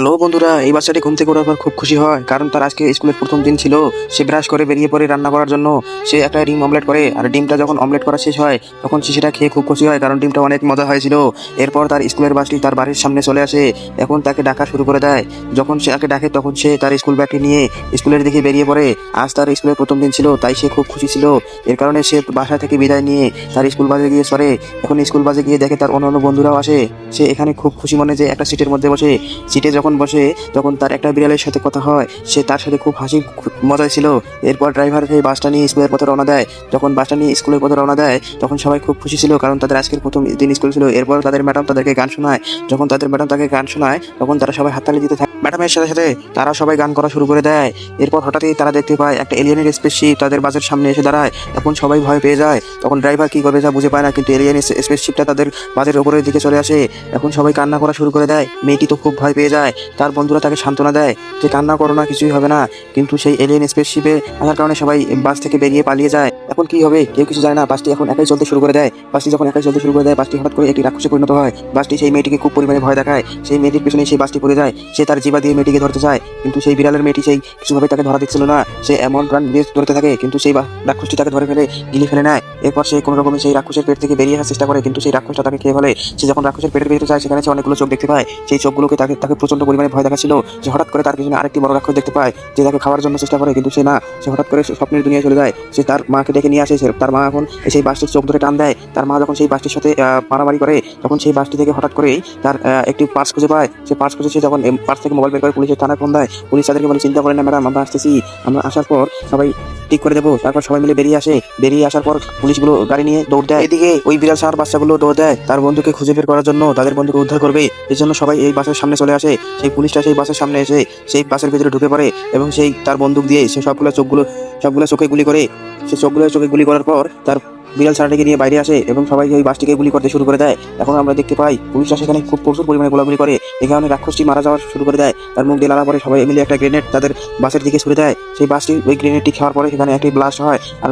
Hello বন্ধুরা, এই বাচ্চাটি ঘুম থেকে ওঠার খুব খুশি হয়, কারণ তার আজকে স্কুলের প্রথম দিন ছিল। সে ব্রাশ করে বেরিয়ে পড়ে রান্না করার জন্য। সে একটা ডিম অমলেট করে, আর ডিমটা যখন অমলেট করা শেষ হয়, তখন সে সেটা খেয়ে খুব খুশি হয়, কারণ ডিমটা অনেক মজা হয়েছিল। এরপর তার স্কুলের বাসটি তার বাড়ির সামনে চলে আসে, এখন তাকে ডাকা শুরু করে দেয়। যখন সে তাকে ডাকে, তখন সে তার স্কুল ব্যাগটি নিয়ে স্কুলের দিকে বেরিয়ে পড়ে। আজ তার স্কুলের প্রথম দিন ছিল, তাই সে খুব খুশি ছিল। এর কারণে সে বাসা থেকে বিদায় নিয়ে তার স্কুল বাসে গিয়ে সরে। এখন স্কুল বাসে গিয়ে দেখে তার অন্যান্য বন্ধুরাও আসে। সে এখানে খুব খুশি মনে যে একটা সিটের মধ্যে বসে। সিটে যখন বসে, তখন তার একটা বিড়ালের সাথে কথা হয়। সে তার সাথে খুব হাসি মজায় ছিল। এরপর ড্রাইভার সেই বাসটা নিয়ে স্কুলের পথে রওনা দেয়। যখন বাসটা নিয়ে স্কুলের পথে রওনা দেয়, তখন সবাই খুব খুশি ছিল কারণ তাদের আজকের প্রথম দিন স্কুল ছিল। এরপর তাদের ম্যাডাম তাদেরকে গান শোনায়। যখন তাদের ম্যাডাম তাকে গান শোনায়, তখন তারা সবাই হাততালি দিতে থাকে। ম্যাডামের সাথে সাথে তারা সবাই গান করা শুরু করে দেয়। এরপর হঠাৎই তারা দেখতে পায়, একটা এলিয়েনের স্পেসশিপ তাদের বাসের সামনে এসে দাঁড়ায়। তখন সবাই ভয় পেয়ে যায়। তখন ড্রাইভার কি করবে যা বুঝে পায় না, কিন্তু এলিয়েন স্পেসশিপটা তাদের বাসের ওপরের দিকে চলে আসে। এখন সবাই কান্না করা শুরু করে দেয়। মেয়েটি তো খুব ভয় পেয়ে যায়। তার বন্ধুরা তাকে সান্ত্বনা দেয় যে, কান্না করো না, কিছুই হবে না। কিন্তু সেই এলিয়েন স্পেসশিপে আসার কারণে সবাই বাস থেকে বেরিয়ে পালিয়ে যায়। এখন কি হবে? কেউ কিছু জানে না। বাসটি এখন একাই চলতে শুরু করে দেয়। বাসটি যখন একাই চলতে শুরু করে দেয়, বাসটি হঠাৎ করে একটি রাক্ষসে পরিণত হয়। বাসটি সেই মেয়েটিকে খুব পরিমাণে ভয় দেখায়। সেই মেয়েটির পিছনে সেই বাসটি পড়ে যায়। সে তার জিবা দিয়ে মেয়েটিকে ধরতে চায়। কিন্তু সেই বিড়ালের মেয়েটি সেই কিছুভাবে তাকে ধরা দিচ্ছিল না। সে এমন প্রাণ দিয়ে ধরতে থাকে, কিন্তু সেই রাক্ষসটি তাকে ধরে ফেলে, গিলে ফেলে নেয়। এরপর সে কোনো রকমে সেই রাক্ষসের পেট থেকে বেরিয়ে আসার চেষ্টা করে। কিন্তু সেই রাক্ষসটা তাকে খেয়ে ফেলে। সে যখন রাক্ষসের পেটের ভিতরে যায়, সেখানে সে অনেকগুলো চোখ দেখতে পায়। সেই চোখগুলোকে তাকে তাকে প্রচণ্ড পরিমাণে ভয় দেখাচ্ছিল যে হঠাৎ করে তার পিছনে আরেকটি বড় রাক্ষস দেখতে পায় যে তাকে খাওয়ার জন্য চেষ্টা করে, কিন্তু সে না। সে হঠাৎ করে স্বপ্নের দুনিয়ায় চলে যায়। সে তার মাকে ডেকে নিয়ে আসে। তার মা এখন সেই বাসটির চোখ ধরে টান দেয়। তার মা যখন সেই বাসটির সাথে মারামারি করে, তখন সেই বাসটি থেকে হঠাৎ করেই তার একটি পার্স খুঁজে পায়। সে পার্স খুঁজে সে যখন পার্স থেকে মোবাইল বের করে পুলিশের থানায় ফোন দেয়। পুলিশ তাদেরকে বলে, চিন্তা করে না ম্যাডাম, আমরা আসতেছি। আমরা আসার পর সবাই ঠিক করে দেবো। তারপর সবাই মিলে বেরিয়ে আসে। বেরিয়ে আসার পর পুলিশগুলো গাড়ি নিয়ে দৌড় দেয়। এদিকে ওই বিড়াল সার বাচ্চাগুলো দৌড় দেয় তার বন্ধুকে খুঁজে বের করার জন্য। তাদের বন্ধুকে উদ্ধার করবে। এই জন্য সবাই এই বাসের সামনে চলে আসে। সেই পুলিশটা সেই বাসের সামনে এসে সেই বাসের ভিতরে ঢুকে পড়ে এবং সেই তার বন্দুক দিয়ে সে সবগুলো চোখগুলো সবগুলো চোখে গুলি করে। সে চোখগুলো চোখে গুলি করার পর তার বিড়াল ছাড়াটিকে নিয়ে বাইরে আসে এবং সবাই ওই বাসটিকে গুলি করতে শুরু করে দেয়। এখন আমরা দেখতে পাই, পুলিশরা সেখানে খুব প্রচুর পরিমাণে গোলাগুলি করে। এই কারণে রাক্ষসটি মারা যাওয়ার শুরু করে দেয়। তার মুখ দিয়ে পরে সবাই মিলে একটা গ্রেনেড তাদের বাসের দিকে ছুড়ে দেয়। সেই বাসটি, ওই গ্রেনেডটি খাওয়ার পরে সেখানে একটি ব্লাস্ট হয় আর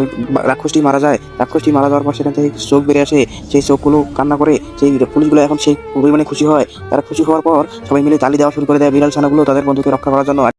রাক্ষসটি মারা যায়। রাক্ষসটি মারা যাওয়ার পর সেখান থেকে চোখ বেড়ে আসে। সেই চোখগুলো কান্না করে, সেই পুলিশগুলো এখন সেই পরিমাণে খুশি হয়। তারা খুশি হওয়ার পর সবাই মিলে তালি দেওয়া শুরু করে দেয় বিড়াল ছানাগুলো তাদের বন্ধুকে রক্ষা করার জন্য।